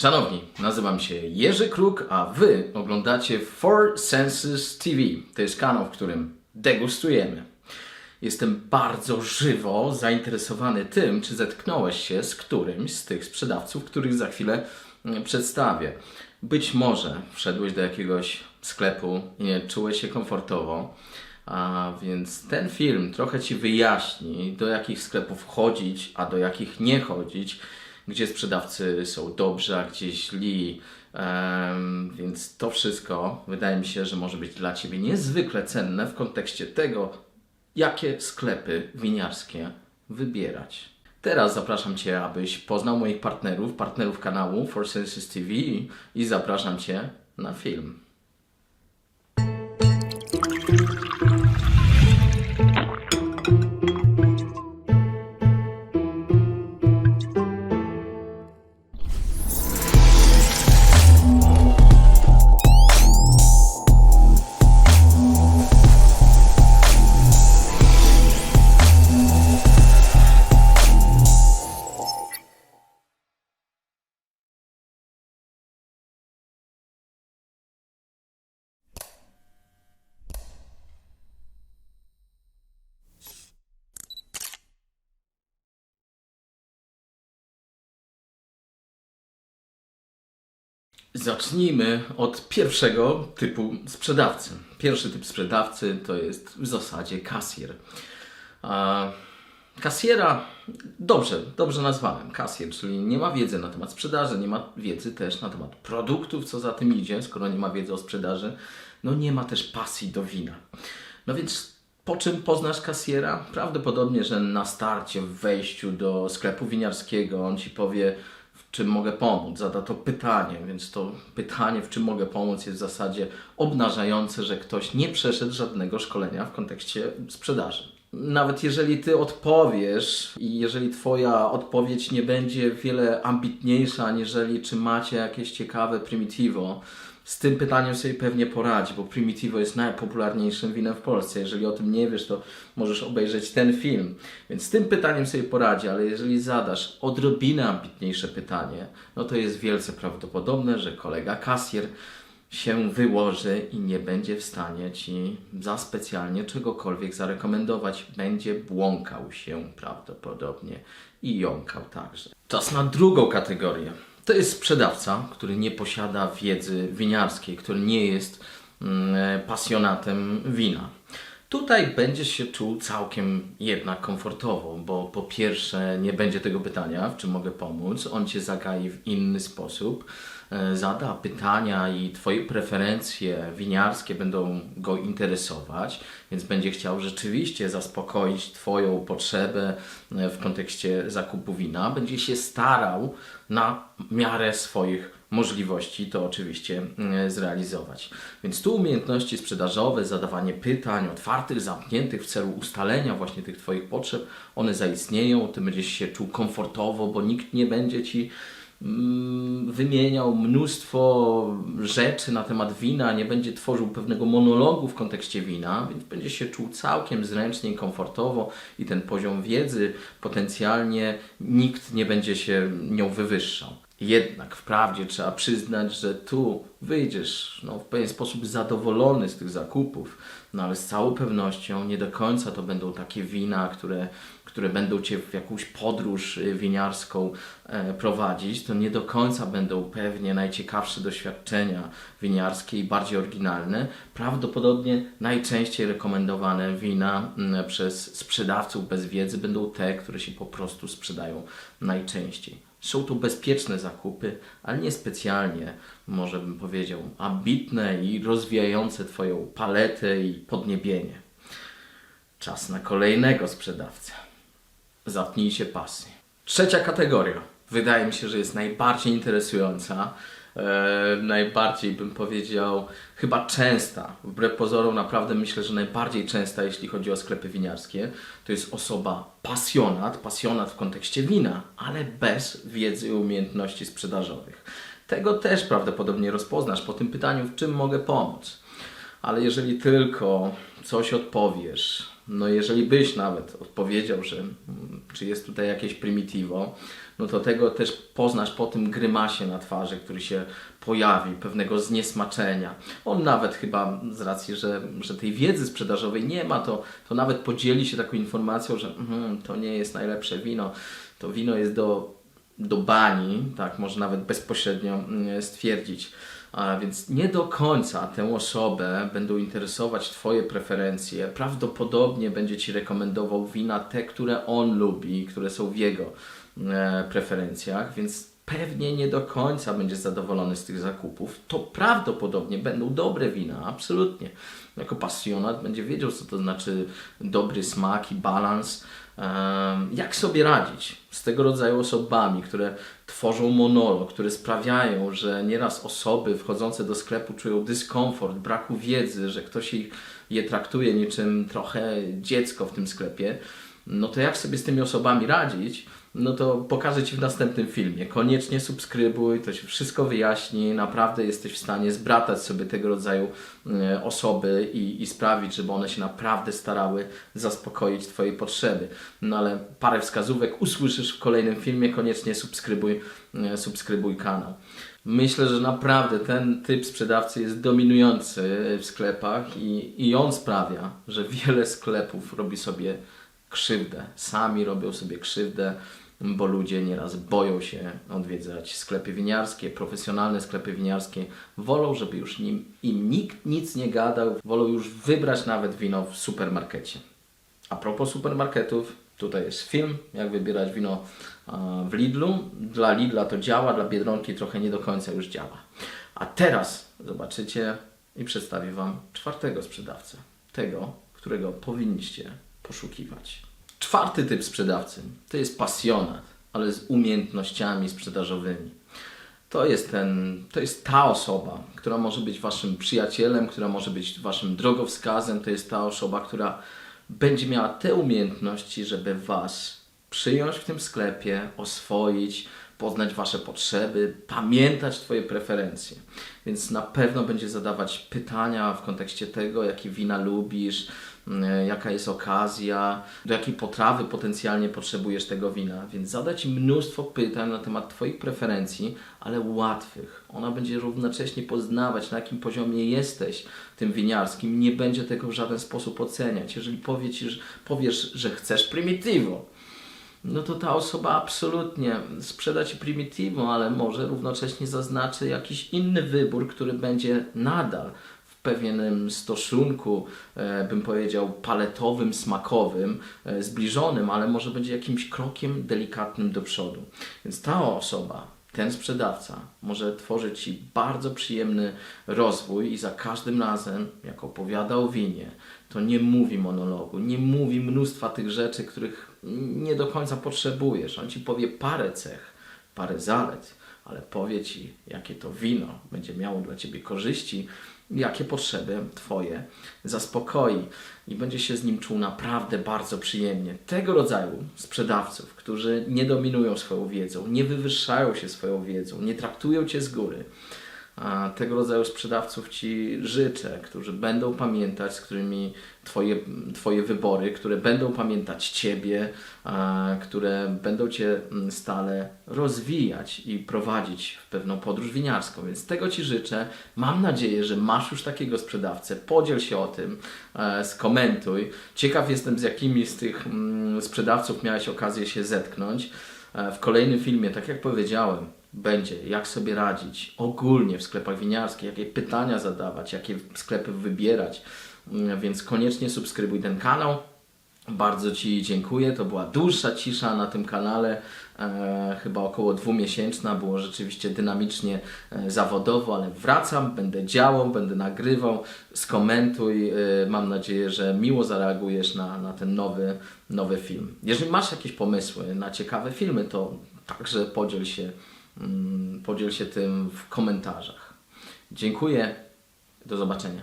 Szanowni, nazywam się Jerzy Kruk, a Wy oglądacie Four Senses TV. To jest kanał, w którym degustujemy. Jestem bardzo żywo zainteresowany tym, czy zetknąłeś się z którymś z tych sprzedawców, których za chwilę mm, przedstawię. Być może wszedłeś do jakiegoś sklepu i nie czułeś się komfortowo, a więc ten film trochę Ci wyjaśni, do jakich sklepów chodzić, a do jakich nie chodzić, gdzie sprzedawcy są dobrzy, a gdzie źli. Em, więc to wszystko wydaje mi się, że może być dla Ciebie niezwykle cenne w kontekście tego, jakie sklepy winiarskie wybierać. Teraz zapraszam Cię, abyś poznał moich partnerów, partnerów kanału For Senses TV i zapraszam Cię na film. Zacznijmy od pierwszego typu sprzedawcy. Pierwszy typ sprzedawcy to jest w zasadzie kasjer. Kasjera dobrze, dobrze nazwałem. Kasjer, czyli nie ma wiedzy na temat sprzedaży, nie ma wiedzy też na temat produktów, co za tym idzie, skoro nie ma wiedzy o sprzedaży, no nie ma też pasji do wina. No więc po czym poznasz kasjera? Prawdopodobnie, że na starcie, w wejściu do sklepu winiarskiego on ci powie, czym mogę pomóc, zada to pytanie, więc to pytanie, w czym mogę pomóc, jest w zasadzie obnażające, że ktoś nie przeszedł żadnego szkolenia w kontekście sprzedaży. Nawet jeżeli ty odpowiesz i jeżeli twoja odpowiedź nie będzie wiele ambitniejsza, aniżeli czy macie jakieś ciekawe primitivo, z tym pytaniem sobie pewnie poradzi, bo Primitivo jest najpopularniejszym winem w Polsce. Jeżeli o tym nie wiesz, to możesz obejrzeć ten film. Więc z tym pytaniem sobie poradzi, ale jeżeli zadasz odrobinę ambitniejsze pytanie, no to jest wielce prawdopodobne, że kolega kasjer się wyłoży i nie będzie w stanie ci za specjalnie czegokolwiek zarekomendować. Będzie błąkał się prawdopodobnie i jąkał także. Czas na drugą kategorię. To jest sprzedawca, który nie posiada wiedzy winiarskiej, który nie jest mm, pasjonatem wina. Tutaj będziesz się czuł całkiem jednak komfortowo, bo po pierwsze nie będzie tego pytania, w czym mogę pomóc, on cię zagai w inny sposób, zada pytania i twoje preferencje winiarskie będą go interesować, więc będzie chciał rzeczywiście zaspokoić twoją potrzebę e, w kontekście zakupu wina, będzie się starał na miarę swoich możliwości to oczywiście mm, zrealizować. Więc tu umiejętności sprzedażowe, zadawanie pytań otwartych, zamkniętych w celu ustalenia właśnie tych Twoich potrzeb, one zaistnieją, Ty będziesz się czuł komfortowo, bo nikt nie będzie Ci wymieniał mnóstwo rzeczy na temat wina, nie będzie tworzył pewnego monologu w kontekście wina, więc będzie się czuł całkiem zręcznie i komfortowo i ten poziom wiedzy potencjalnie nikt nie będzie się nią wywyższał. Jednak wprawdzie trzeba przyznać, że tu wyjdziesz no, w pewien sposób zadowolony z tych zakupów, no ale z całą pewnością nie do końca to będą takie wina, które, które będą Cię w jakąś podróż y, winiarską e, prowadzić. To nie do końca będą pewnie najciekawsze doświadczenia winiarskie i bardziej oryginalne. Prawdopodobnie najczęściej rekomendowane wina mm, przez sprzedawców bez wiedzy będą te, które się po prostu sprzedają najczęściej. Są to bezpieczne zakupy, ale nie specjalnie, może bym powiedział, ambitne i rozwijające Twoją paletę i podniebienie. Czas na kolejnego sprzedawcę. Zapnijcie pasy. Trzecia kategoria. Wydaje mi się, że jest najbardziej interesująca. E, najbardziej bym powiedział, chyba częsta. Wbrew pozorom, naprawdę myślę, że najbardziej częsta, jeśli chodzi o sklepy winiarskie, to jest osoba pasjonat, pasjonat w kontekście wina, ale bez wiedzy i umiejętności sprzedażowych. Tego też prawdopodobnie rozpoznasz po tym pytaniu, w czym mogę pomóc. Ale jeżeli tylko coś odpowiesz No jeżeli byś nawet odpowiedział, że mm, czy jest tutaj jakieś primitivo, no to tego też poznasz po tym grymasie na twarzy, który się pojawi, pewnego zniesmaczenia. On nawet chyba z racji, że, że tej wiedzy sprzedażowej nie ma, to, to nawet podzieli się taką informacją, że mhm, to nie jest najlepsze wino, to wino jest do, do bani, tak, może nawet bezpośrednio mm, stwierdzić. A więc nie do końca tę osobę będą interesować Twoje preferencje. Prawdopodobnie będzie Ci rekomendował wina te, które on lubi, które są w jego e, preferencjach, więc pewnie nie do końca będzie zadowolony z tych zakupów. To prawdopodobnie będą dobre wina, absolutnie. Jako pasjonat będzie wiedział, co to znaczy dobry smak i balans. Jak sobie radzić z tego rodzaju osobami, które tworzą monolog, które sprawiają, że nieraz osoby wchodzące do sklepu czują dyskomfort, braku wiedzy, że ktoś ich je traktuje niczym trochę dziecko w tym sklepie, no to jak sobie z tymi osobami radzić? No to pokażę Ci w następnym filmie. Koniecznie subskrybuj, to się wszystko wyjaśni. Naprawdę jesteś w stanie zbratać sobie tego rodzaju e, osoby i, i sprawić, żeby one się naprawdę starały zaspokoić Twoje potrzeby. No ale parę wskazówek usłyszysz w kolejnym filmie. Koniecznie subskrybuj, e, subskrybuj kanał. Myślę, że naprawdę ten typ sprzedawcy jest dominujący w sklepach i, i on sprawia, że wiele sklepów robi sobie krzywdę. Sami robią sobie krzywdę, bo ludzie nieraz boją się odwiedzać sklepy winiarskie, profesjonalne sklepy winiarskie. Wolą, żeby już nim, im nikt nic nie gadał, wolą już wybrać nawet wino w supermarkecie. A propos supermarketów, tutaj jest film, jak wybierać wino w Lidlu. Dla Lidla to działa, dla Biedronki trochę nie do końca już działa. A teraz zobaczycie i przedstawię Wam czwartego sprzedawcę. Tego, którego powinniście poszukiwać. Czwarty typ sprzedawcy to jest pasjonat, ale z umiejętnościami sprzedażowymi. To jest, ten, to jest ta osoba, która może być waszym przyjacielem, która może być waszym drogowskazem. To jest ta osoba, która będzie miała te umiejętności, żeby was przyjąć w tym sklepie, oswoić, poznać wasze potrzeby, pamiętać twoje preferencje. Więc na pewno będzie zadawać pytania w kontekście tego, jakie wina lubisz, mm, jaka jest okazja, do jakiej potrawy potencjalnie potrzebujesz tego wina. Więc zadać mnóstwo pytań na temat Twoich preferencji, ale łatwych. Ona będzie równocześnie poznawać, na jakim poziomie jesteś tym winiarskim. Nie będzie tego w żaden sposób oceniać. Jeżeli powiesz, że chcesz primitivo, no to ta osoba absolutnie sprzeda Ci Primitivo, ale może równocześnie zaznaczy jakiś inny wybór, który będzie nadal w pewnym stosunku, e, bym powiedział, paletowym, smakowym, e, zbliżonym, ale może będzie jakimś krokiem delikatnym do przodu. Więc ta osoba, ten sprzedawca może tworzyć Ci bardzo przyjemny rozwój i za każdym razem, jak opowiada o winie, to nie mówi monologu, nie mówi mnóstwa tych rzeczy, których nie do końca potrzebujesz. On Ci powie parę cech, parę zalet, ale powie Ci, jakie to wino będzie miało dla Ciebie korzyści, jakie potrzeby Twoje zaspokoi i będzie się z nim czuł naprawdę bardzo przyjemnie. Tego rodzaju sprzedawców, którzy nie dominują swoją wiedzą, nie wywyższają się swoją wiedzą, nie traktują Cię z góry, tego rodzaju sprzedawców Ci życzę, którzy będą pamiętać, z którymi Twoje, twoje wybory, które będą pamiętać Ciebie, które będą Cię mm, stale rozwijać i prowadzić w pewną podróż winiarską. Więc tego Ci życzę. Mam nadzieję, że masz już takiego sprzedawcę. Podziel się o tym, e, skomentuj. Ciekaw jestem, z jakimi z tych mm, sprzedawców miałeś okazję się zetknąć. E, w kolejnym filmie, tak jak powiedziałem, będzie, jak sobie radzić ogólnie w sklepach winiarskich, jakie pytania zadawać, jakie sklepy wybierać. Mm, Więc koniecznie subskrybuj ten kanał. Bardzo Ci dziękuję. To była dłuższa cisza na tym kanale, e, chyba około dwumiesięczna. Było rzeczywiście dynamicznie, e, zawodowo, ale wracam, będę działał, będę nagrywał. Skomentuj. E, mam nadzieję, że miło zareagujesz na, na ten nowy, nowy film. Jeżeli masz jakieś pomysły na ciekawe filmy, to także podziel się, podziel się tym w komentarzach. Dziękuję. Do zobaczenia.